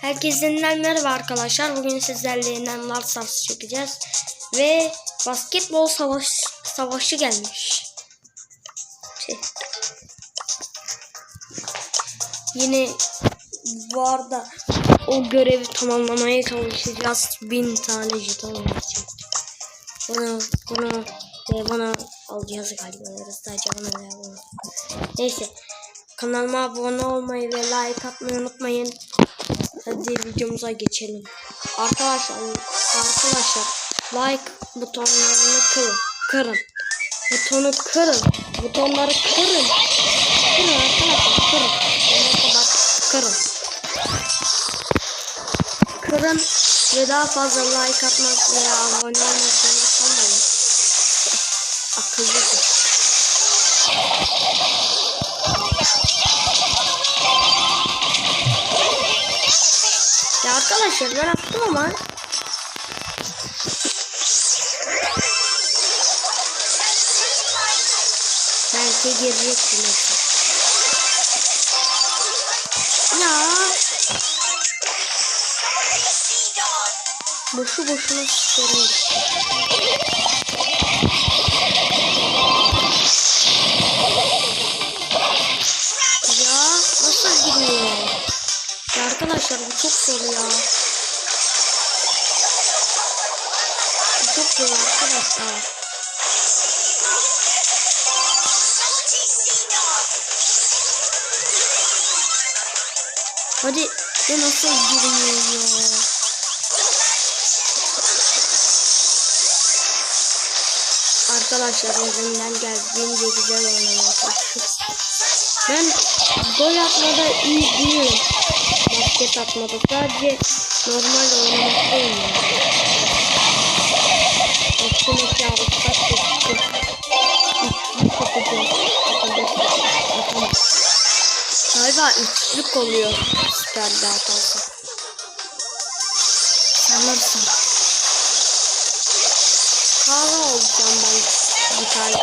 Herkesten merhaba arkadaşlar. Bugün sizlerle yeniden Lars Stars çekeceğiz. Ve basketbol savaş savaşı gelmiş. Tüh. Yine bu arada o görevi tamamlamaya çalışacağız. Bin tane jeton olacak. Bunu bunu ve bunu alacağız galiba. Veya bunu. Neyse. Kanalıma abone olmayı ve like atmayı unutmayın. Hadi videomuza geçelim. Arkadaşlar arkadaşlar like butonlarını kırın. Kırın. Butonu kırın. Butonları kırın. Kırın arkadaşlar kırın. Kadar kırın. Kırın ve daha fazla like atmak veya abone olmak zorunda kalmayın. Akıllıca. Arkadaşlar ben attım ama Belki girecek yoksa. Ya boşu boşuna sıkıyorum. Çok zor ya. Çok zor arkadaşlar. Hadi ya nasıl girmiyor ya? Arkadaşlar elimden geldiğince güzel oynamaya. Ben gol atmada iyi değilim. Basket atmada sadece normal oynamaktayım yani. Üstündeki alışsak geçti. Üçlük. Atamam. Galiba üçlük oluyor süperde atarsa. Sanırsın. Kahve olacağım ben bir tane.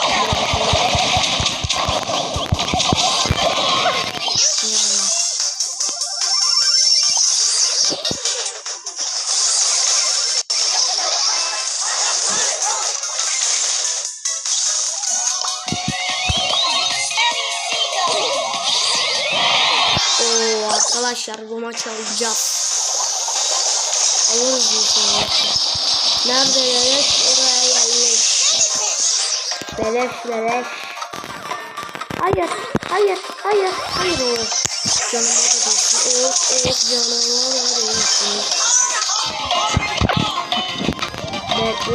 Arkadaşlar bu maçı alacağız. Alırız bu. Nerede beleş oraya yerleş. Beleş beleş. Hayır hayır hayır hayır o. Canıma da değsin. Evet evet canıma da değsin. Be-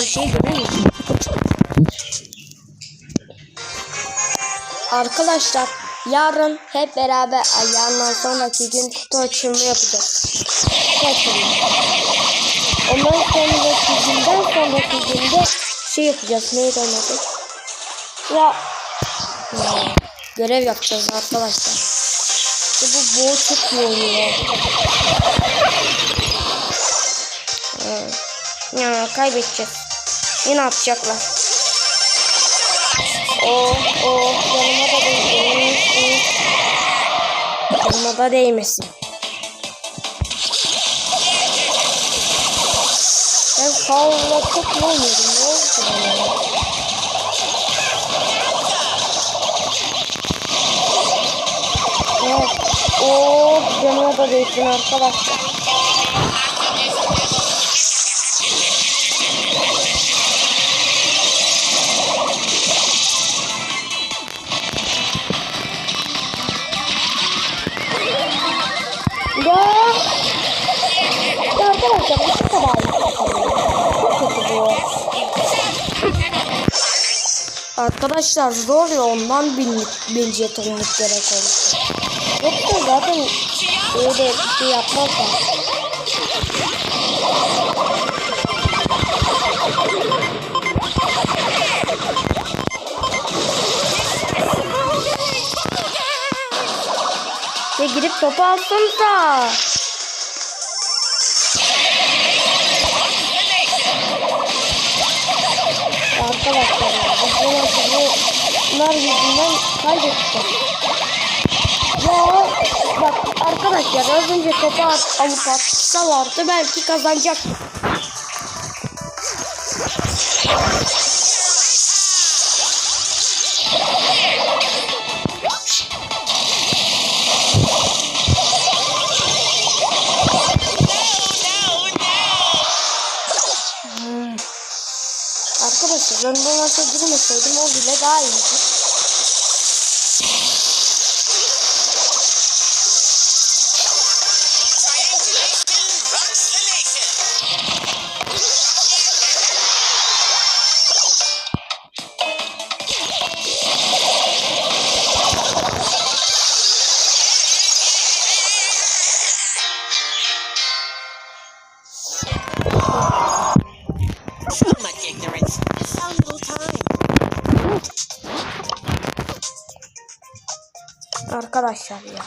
olan şeyi. Arkadaşlar yarın hep beraber ay, yarından sonraki gün kutu açılımı yapacağız. Ondan sonraki günden sonraki günde şey yapacağız. Neydi adı? Ya ya, görev yapacağız arkadaşlar. İşte bu boğ çok iyi oynuyor. Ha. Ya kaybedeceğiz. Yine atacaklar. Oh oh yanıma da değmesin. Yanıma da değmesin. Ben Paul'la çok iyi oynuyordum. Ne oldu bana? Evet. Oh yanıma da değsin arkadaşlar. Ya arkadaşlar bu kadar. Çok kötü bu. Arkadaşlar zor ya ondan bin, bin jetonluk gerek oldu. Yoksa zaten öyle bir şey yapmazlar. Topu alsanıza. Arkadaşlar bunlar yüzünden kaybettik. Ya bak arkadaşlar az önce topu at, alıp atsalardı belki kazanacak. Maça girmeseydim o bile daha iyiydi. Arkadaşlar ya.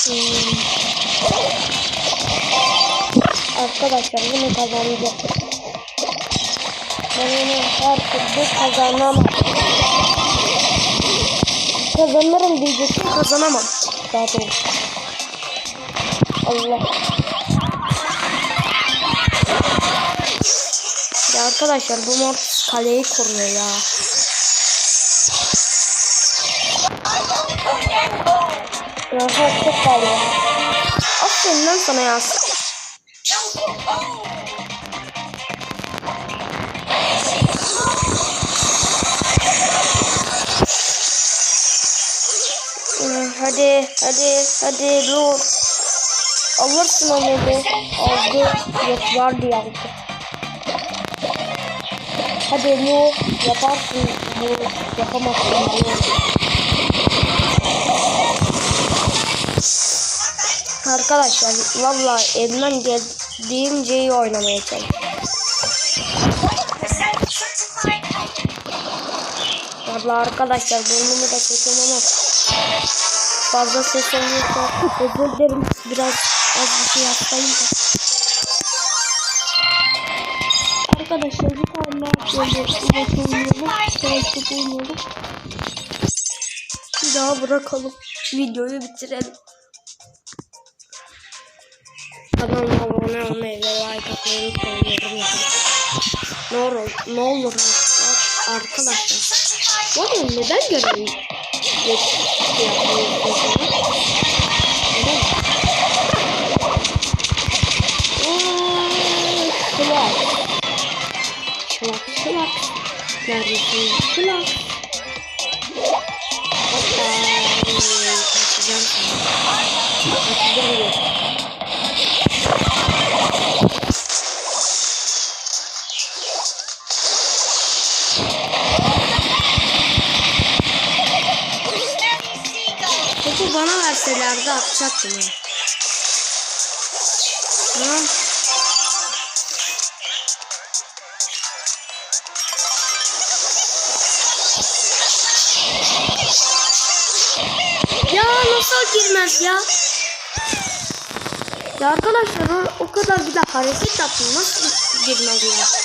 Hmm. Arkadaşlar bunu kazanacak. Ben onu her türlü kazanamam. Kazanırım diyecektim kazanamam. Daha. Allah. Ya arkadaşlar bu Mortis kaleyi koruyor ya. Ya çok kayıyor. Aferin lan sana ya. Ee, Hadi, hadi, hadi dur. Alırsın onu be. Aldı. Yok var diye aldı. Hadi Lu. Yaparsın. Lu. Yapamazsın Lu. Arkadaşlar valla elimden geldiğince iyi oynamaya çalışıyorum. Valla arkadaşlar burnumu da çekiyorum ama fazla ses oluyorsa özür dilerim biraz az bir şey yapayım da. Arkadaşlar bir tane daha oynayalım. Savaşlık oynayalım. Bir daha bırakalım. Videoyu bitirelim. Kanalıma abone olmayı ve like atmayı unutmayın. Ne olur, ne olur arkadaşlar. Bu arada neden görevi geç yapmayı istiyorsunuz? Neden? Ooo, Şılak. Şılak, şılak. Neredesin? Şılak. Hoppa. Kaçacağım sana. Kaçacağım verselerdi atacaktım ya. Tamam. Ya nasıl girmez ya? Ya arkadaşlar o kadar bir de hareket yaptım nasıl girmez ya?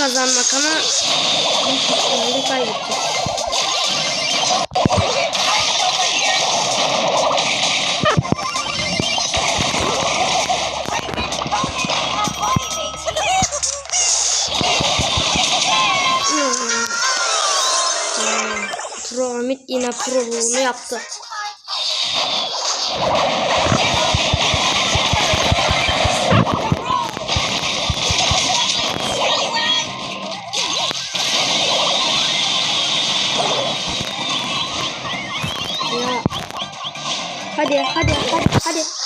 kazanmak ama büyük ihtimalle kaybedeceğiz. Pro Amit yine proluğunu yaptı. Ya. Hadi hadi hadi hadi.